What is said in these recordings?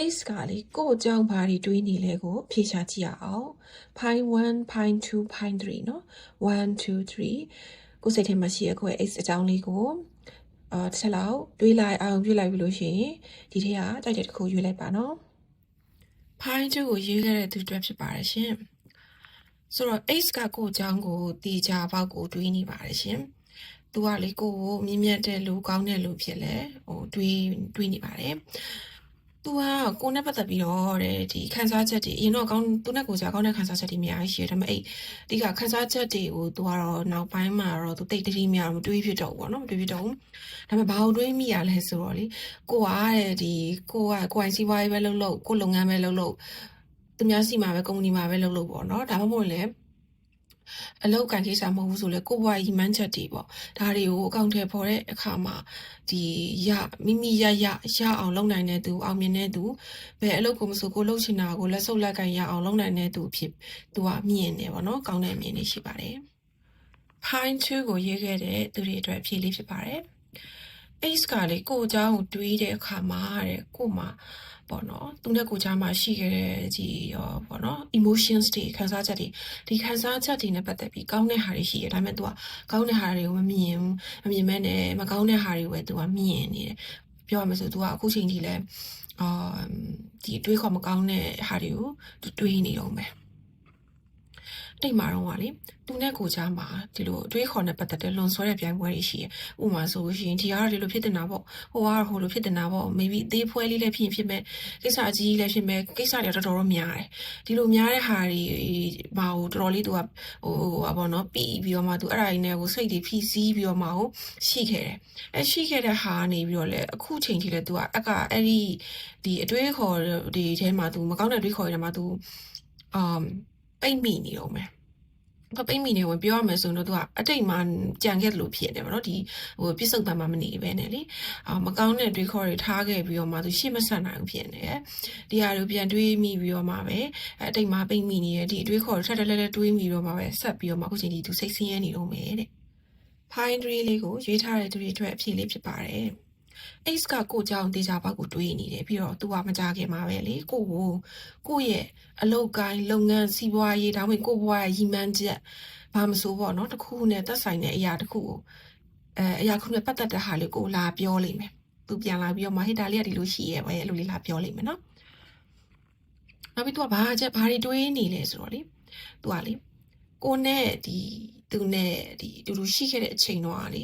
ace ကလေကို့အကြောင်းဘာတွေတွေးနေလဲကိုဖြေရှာကြည့်ရအောင် pi 1 pi 2 pi 3เนาะ1 2 3ကိုယ်စိတ်ထဲမှာရှိရကိုယ့်ရဲ့ ace အကြောင်းလေးကိုအာတစ်ချက်လောက်တွေးလိုက်အောင်ပြလိုက်ပြီလို့ရှိရင်ဒီထဲကကြိုက်တဲ့တစ်ခုရွေးလိုက်ပါเนาะ pi 2ကိုရေးခဲ့တဲ့သူတွေဖြစ်ပါတယ်ရှင်ဆိုတော့ ace ကကို့အကြောင်းကိုတီချာပေါက်ကိုတွေးနေပါတယ်ရှင်သူကလေကိုကိုမြင့်မြတ်တဲ့လူကောင်းတဲ့လူဖြစ်လဲဟိုတွေးတွေးနေပါတယ် သူကကိုနဲ့ပတ်သက်ပြီးတော့တဲ့ဒီခန်းစားချက်တွေအရင်တော့ကောင်းသူနဲ့ကိုကြာကောင်းတဲ့ခန်းစားချက်တွေအများကြီးရှိတယ်ဒါပေမဲ့အဲ့ဒီကခန်းစားချက်တွေကိုသူကတော့နောက်ပိုင်းမှာတော့သူတိတ်တတိများမတွေးဖြစ်တော့ဘူးပေါ့နော်မတွေးဖြစ်တော့ဘူးဒါပေမဲ့ဘာလို့တွေးမိရလဲဆိုတော့လေကိုကတဲ့ဒီကိုကကိုယ်ပိုင်စီးပွားရေးပဲလုပ်လို့ကိုလုပ်ငန်းပဲလုပ်လို့သူများစီမှာပဲကုမ္ပဏီမှာပဲလုပ်လို့ပေါ့နော်ဒါမှမဟုတ်လေ အလောက်ကန်ကိစ္စမဟုတ်ဘူးဆိုလဲကိုဘွားရီမန်းချက်တွေပေါ့ဒါတွေကိုအကောင့်ထဲပေါ်တဲ့အခါမှာဒီရမိမိရရရအောင်လုပ်နိုင်တဲ့သူအောင်မြင်တဲ့သူဘယ်အလုပ်ကိုမဆိုကိုလုပ်ချင်တာကိုလက်ဆုပ်လက်ကန်ရအောင်လုပ်နိုင်တဲ့သူဖြစ်သူကမြင်တယ်ပေါ့နော်ကောင်းတဲ့အမြင်တွေရှိပါတယ် Pine 2ကိုရေးခဲ့တဲ့သူတွေအတွက်အဖြေလေးဖြစ်ပါတယ် ace ကလေကိုအเจ้าကိုတွေးတဲ့အခါမှာတဲ့ကို့မှာပေါ့နော်သူနဲ့ကိုเจ้าမှာရှိခဲ့တဲ့ဒီရောပေါ့နော် emotions တွေခံစားချက်တွေဒီခံစားချက်တွေနဲ့ပတ်သက်ပြီးကောင်းတဲ့ဟာတွေရှိတယ်ဒါပေမဲ့ तू ကကောင်းတဲ့ဟာတွေကိုမမြင်ဘူးမမြင်မဲနဲ့မကောင်းတဲ့ဟာတွေပဲ तू ကမြင်နေတယ်ပြောရမယ်ဆို तू ကအခုချိန်ထိလဲအာဒီတွေးခေါ်မကောင်းတဲ့ဟာတွေကို तू တွေးနေတော့မယ် တိတ်မာတော့ကလေသူနဲ့ကိုချားမှာဒီလိုအတွေးခေါ်နဲ့ပတ်သက်တဲ့လွန်ဆွဲတဲ့ပြိုင်ပွဲတွေရှိတယ်။ဥပမာဆိုလို့ရှိရင်ဒီကတော့ဒီလိုဖြစ်တင်တာပေါ့။ဟိုကတော့ဟိုလိုဖြစ်တင်တာပေါ့။ maybe သေးဖွဲလေးလည်းဖြစ်ရင်ဖြစ်မဲ့ကိစ္စအကြီးကြီးလည်းဖြစ်မဲ့ကိစ္စတွေတော်တော်တော့များတယ်။ဒီလိုများတဲ့ဟာတွေဘာဟိုတော်တော်လေးသူကဟိုဟာပေါ့နော်ပြီးပြီးတော့မှသူအဲ့ဒါကြီးနဲ့ကိုစိတ်တွေဖိစီးပြီးတော့မှဟိုရှိခဲ့တယ်။အဲရှိခဲ့တဲ့ဟာနေပြီးတော့လေအခုချိန်ထိလည်းသူကအက်ကအဲ့ဒီဒီအတွေးခေါ်ဒီထဲမှာသူမကောင်းတဲ့အတွေးခေါ်တွေထဲမှာသူအမ် ပိတ်မိနေတော့မယ်။ကပိတ်မိနေဝင်ပြောရမယ်ဆိုရင်တော့သူကအတိတ်မှာကြံခဲ့တယ်လို့ဖြစ်နေပါတော့ဒီဟိုပြစ်စုံပံမှာမနေပဲနဲ့လေအာမကောင်းတဲ့တွေးခေါ်တွေထားခဲ့ပြီးတော့မှသူရှေ့မဆက်နိုင်ဘူးဖြစ်နေတယ်ဒီဟာတွေပြန်တွေးမိပြီးတော့မှပဲအတိတ်မှာပိတ်မိနေတဲ့ဒီတွေးခေါ်တွေထပ်တလဲလဲတွေးမိတော့မှပဲဆက်ပြီးတော့မှအခုချိန်ဒီသူစိတ်ဆင်းရဲနေတော့မယ်တဲ့ Pine tree လေးကိုရွေးထားတဲ့သူတွေအတွက်အဖြစ်လေးဖြစ်ပါတယ် ace ကကိုကြောင်တေချာဘောက်ကိုတွေးနေတယ်ပြီးတော့သူကမကြခင်မှာပဲလေကိုကိုကိုရဲ့အလုပ်ကိုင်းလုပ်ငန်းစီးပွားရေးဒါမှမဟုတ်ကိုဘွားရဲ့ရီမန်းချက်ဘာမဆိုပေါ့နော်တခုခုနဲ့သက်ဆိုင်တဲ့အရာတခုကိုအဲအရာခုနဲ့ပတ်သက်တဲ့ဟာလေးကိုလာပြောလိမ့်မယ်သူပြန်လာပြီးတော့မဟိတာလေးကဒီလိုရှိရဲ့ပဲအဲ့လိုလေးလာပြောလိမ့်မယ်နော်နောက်ပြီးသူကဘာချက်ဘာတွေတွေးနေလဲဆိုတော့လေသူကလေကိုနဲ့ဒီသူနဲ့ဒီတူတူရှိခဲ့တဲ့အချိန်တော့ကလေ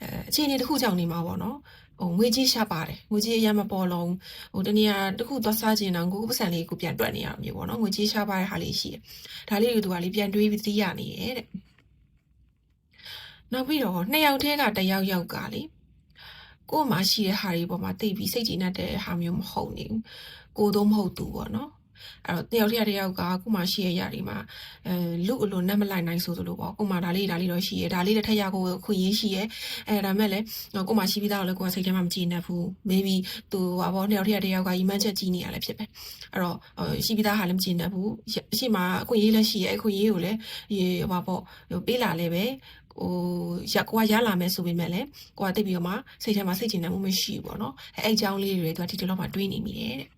အဲအချိန်တွေတစ်ခုကြောင့်နေမှာပေါ့နော် ဟိုငွေကြီးရှာပါတယ်ငွေကြီးအရင်မပေါ်လုံးဟိုတနည်းအားတစ်ခုသွားစားခြင်းတော့ကိုကိုပတ်စံလေးကိုပြန်တွက်နေရမျိုးပေါ့နော်ငွေကြီးရှာပါတဲ့ဟာလေးရှိတယ်ဒါလေးကိုသူကလေးပြန်တွေးပြီးသိရနေတယ်တဲ့နောက်ပြီးတော့နှစ်ယောက်တည်းကတယောက်ယောက်ကလေကို့မှာရှိတဲ့ဟာတွေပေါ်မှာတိတ်ပြီးစိတ်ကြည်နေတဲ့ဟာမျိုးမဟုတ်နေဘူးကိုတော့မဟုတ်သူပေါ့နော် အဲ့တော့တယောက်တည်းတယောက်ကကို့မှာရှိရရတွေမှာအဲလူအလိုနဲ့မလိုက်နိုင်ဆိုသလိုပေါ့ကို့မှာဒါလေးဒါလေးတော့ရှိရဒါလေးတစ်ထက်ရကိုခွင့်ရရှိရအဲဒါမဲ့လည်းကို့မှာရှိပြီးသားတော့လည်းကိုကစိတ်ထဲမှာမကြည်နေဘူး maybe သူဟာပေါ့တယောက်တည်းတယောက်ကရီမန်းချက်ကြီးနေရလည်းဖြစ်ပဲအဲ့တော့ရှိပြီးသားဟာလည်းမကြည်နေဘူးအရှိမအခွင့်ရေးလည်းရှိရအခွင့်ရေးကိုလည်းရေဟာပေါ့ပေးလာလည်းပဲဟိုရကိုကရလာမယ်ဆိုပေမဲ့လည်းကိုကတိတ်ပြီးတော့မှစိတ်ထဲမှာစိတ်ချနေမှုမရှိဘူးပေါ့နော်အဲအဲ့အကြောင်းလေးတွေသူကဒီတလောမှတွေးနေမိတယ်တဲ့